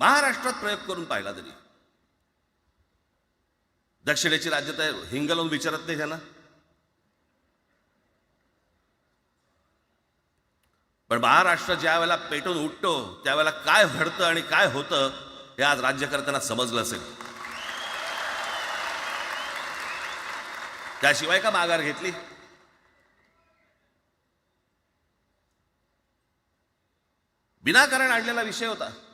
महाराष्ट्रात प्रयोग करून पाहिला तरी. दक्षिणेची राज्य तर हिंग लावून विचारत नाही त्यांना. पण महाराष्ट्र ज्या वेळेला पेटून उठतो त्यावेळेला काय घडतं आणि काय होतं हे आज राज्यकर्त्यांना समजलं असेल. त्याशिवाय का माघार घेतली? विनाकारण आणलेला विषय होता.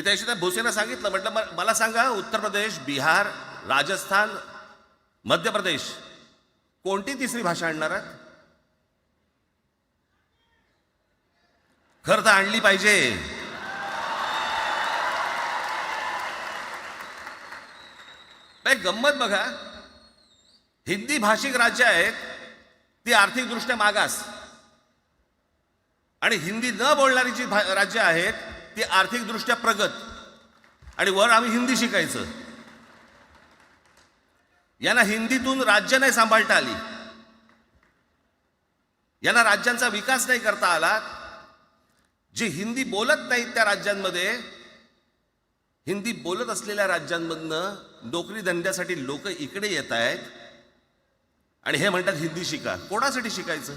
मी त्याशी भोसेनं सांगितलं म्हटलं मला सांगा उत्तर प्रदेश बिहार राजस्थान मध्य प्रदेश कोणती तिसरी भाषा आणणार आहात? खरं तर आणली पाहिजे. नाही, गंमत बघा. हिंदी भाषिक राज्य आहेत ती आर्थिकदृष्ट्या मागास. आणि हिंदी न बोलणारी जी भा- राज्य आहेत ते आर्थिकदृष्ट्या प्रगत. आणि वर आम्ही हिंदी शिकायचं. यांना हिंदीतून राज्य नाही सांभाळता आली. यांना राज्यांचा विकास नाही करता आला. जे हिंदी बोलत नाहीत त्या राज्यांमध्ये हिंदी बोलत असलेल्या राज्यांमधनं नोकरी धंद्यासाठी लोक इकडे येत आहेत. आणि हे म्हणतात हिंदी शिका. कोणासाठी शिकायचं?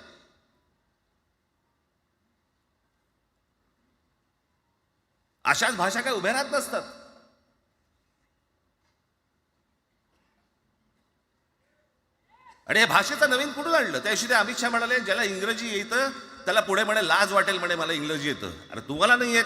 अशाच भाषा काय उभ्या राहत नसतात. आणि हे भाषेचं नवीन कुठून आणलं? त्याशी ते अमित शहा म्हणाले ज्याला इंग्रजी येतं त्याला पुढे म्हणे लाज वाटेल म्हणे मला इंग्रजी येतं. अरे तुम्हाला नाही येत.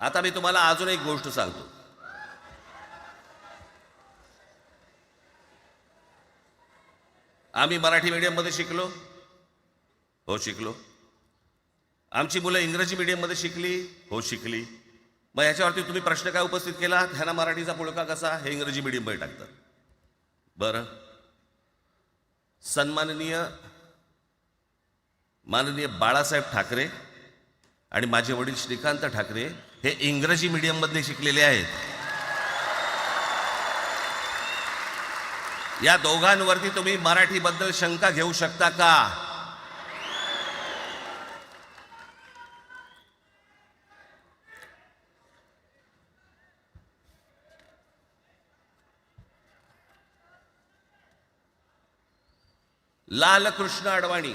आता मी तुम्हाला अजून एक गोष्ट सांगतो. आम्ही मराठी मीडियममध्ये शिकलो. हो शिकलो. आमची मुलं इंग्रजी मीडियममध्ये शिकली. हो शिकली. मग याच्यावरती तुम्ही प्रश्न काय उपस्थित केला? ह्यांना मराठीचा पुळका कसा? हे इंग्रजी मीडियममध्ये टाकतात. बरं. सन्माननीय माननीय बाळासाहेब ठाकरे आणि माझे वडील श्रीकांत ठाकरे हे इंग्रजी मीडियममध्ये शिकलेले आहेत. या दोघांवरती तुम्ही मराठीबद्दल शंका घेऊ शकता का? Lalkrishna Advani.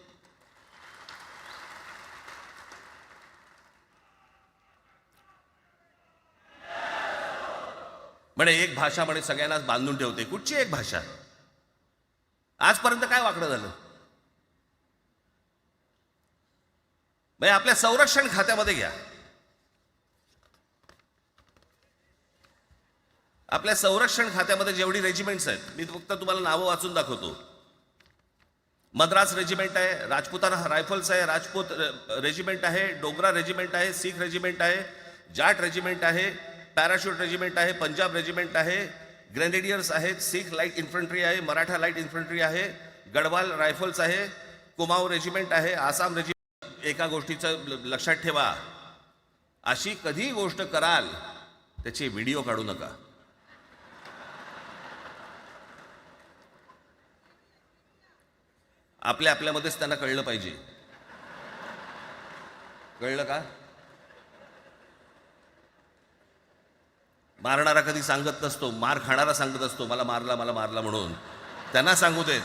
म्हणे एक भाषा म्हणे सगळ्यांनाच बांधून ठेवते. कुठची एक भाषा? आजपर्यंत काय वाकडं झालं? म्हणजे आपल्या संरक्षण खात्यामध्ये घ्या. आपल्या संरक्षण खात्यामध्ये जेवढी रेजिमेंट्स आहेत मी फक्त तुम्हाला नावं वाचून दाखवतो. मद्रास रेजिमेंट आहे राजपुताना रायफल्स आहे राजपूत रेजिमेंट आहे डोगरा रेजिमेंट आहे सीख रेजिमेंट आहे जाट रेजिमेंट आहे पॅराशूट रेजिमेंट आहे पंजाब रेजिमेंट आहे ग्रेनेडियर्स आहेत सिख लाइट इन्फंट्री आहे मराठा लाइट इन्फंट्री आहे गडवाल रायफल्स आहे कुमाऊ रेजिमेंट आहे आसाम रेजिमेंट एका गोष्टीचं लक्षात ठेवा. अशी कधी गोष्ट कराल त्याचे व्हिडिओ काढू नका. आपल्या आपल्यामध्येच त्यांना कळलं पाहिजे. कळलं का? मारणारा कधी सांगत नसतो मार खाणारा सांगत असतो मला मारला मला मारला म्हणून. त्यांना सांगू देत.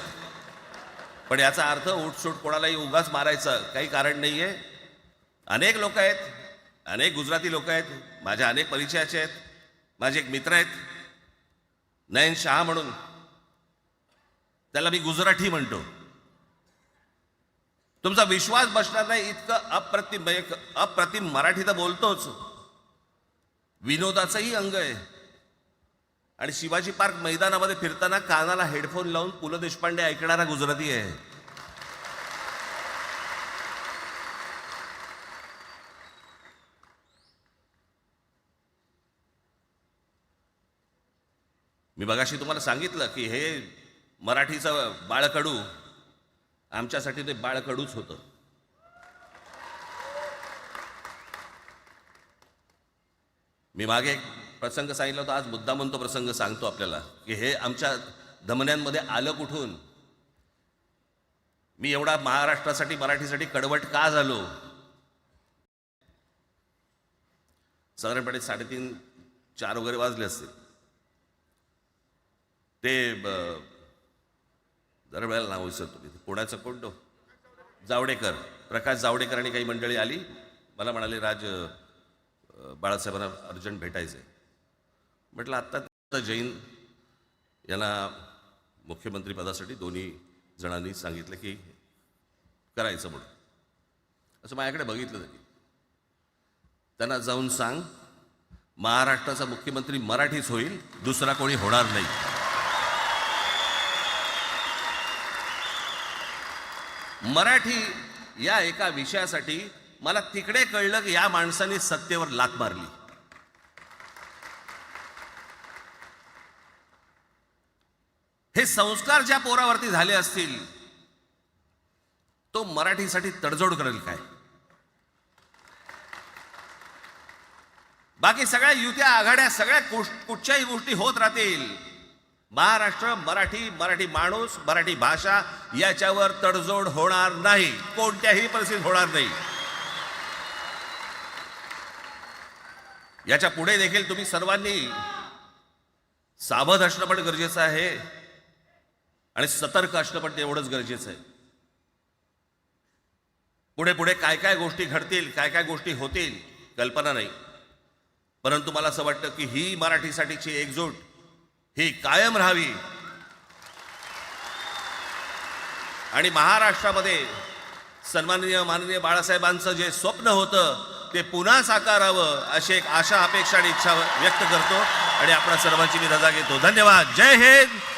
पण याचा अर्थ उठसूट कोणालाही उगाच मारायचं काही कारण नाही आहे अनेक लोक आहेत अनेक गुजराती लोक आहेत माझ्या अनेक परिचयाचे आहेत माझे एक मित्र आहेत. नयन शहा म्हणून. त्याला मी गुजराठी म्हणतो. तुमचा विश्वास बसणार नाही इतकं अप्रतिम एक अप्रतिम मराठी तर बोलतोच. विनोदाचंही अंग आहे. आणि शिवाजी पार्क मैदानामध्ये फिरताना कानाला हेडफोन लावून पु ल देशपांडे ऐकणारा गुजराती आहे. मी बघाशी तुम्हाला सांगितलं की हे मराठीचं बाळकडू आमच्यासाठी ते बाळकडूच होतं. मी मागे एक प्रसंग सांगितला होता आज मुद्दामून तो प्रसंग सांगतो आपल्याला की हे आमच्या धमन्यांमध्ये आलं कुठून? मी एवढा महाराष्ट्रासाठी मराठीसाठी कडवट का झालो? साधारणपणे साडेतीन चार वगैरे वाजले असतील. ते ब- जरा वेळेला नाव विसरतो मी. कोणाचा कोणतो जावडेकर. प्रकाश जावडेकर आणि काही मंडळी आली. मला म्हणाले राज बाळासाहेबांना अर्जंट भेटायचं आहे म्हटलं आत्ता जैन यांना मुख्यमंत्रीपदासाठी दोन्ही जणांनी सांगितलं की करायचं म्हणून. असं माझ्याकडे बघितलं त्यांनी. त्यांना जाऊन सांग महाराष्ट्राचा मुख्यमंत्री मराठीच होईल दुसरा कोणी होणार नाही. मराठी या एका विषयासाठी मला तिकडे कळलं की या माणसाने सत्तेवर लात मारली. हे संस्कार ज्या पोरावरती झाले असतील तो मराठीसाठी तडजोड करेल काय? बाकी सगळ्या युत्या आघाड्या सगळ्या कुठच्याही गोष्टी होत राहतील. महाराष्ट्र मराठी मराठी माणूस मराठी भाषा याच्यावर तडजोड होणार नाही. कोणत्याही परिस्थितीत होणार नाही. याच्यापुढे देखील तुम्ही सर्वांनी सावध असणं पण गरजेचं आहे आणि सतर्क असणं पण तेवढंच गरजेचं आहे. पुढे पुढे काय काय गोष्टी घडतील काय काय गोष्टी होतील कल्पना नाही. परंतु मला असं वाटतं की ही मराठीसाठीची एकजूट ही कायम राहावी. आणि महाराष्ट्रामध्ये सन्माननीय माननीय बाळासाहेबांचं जे स्वप्न होतं ते पुन्हा साकारावं अशी एक आशा अपेक्षा आणि इच्छा व्यक्त करतो. आणि आपल्या सर्वांची मी रजा घेतो. धन्यवाद. जय हिंद.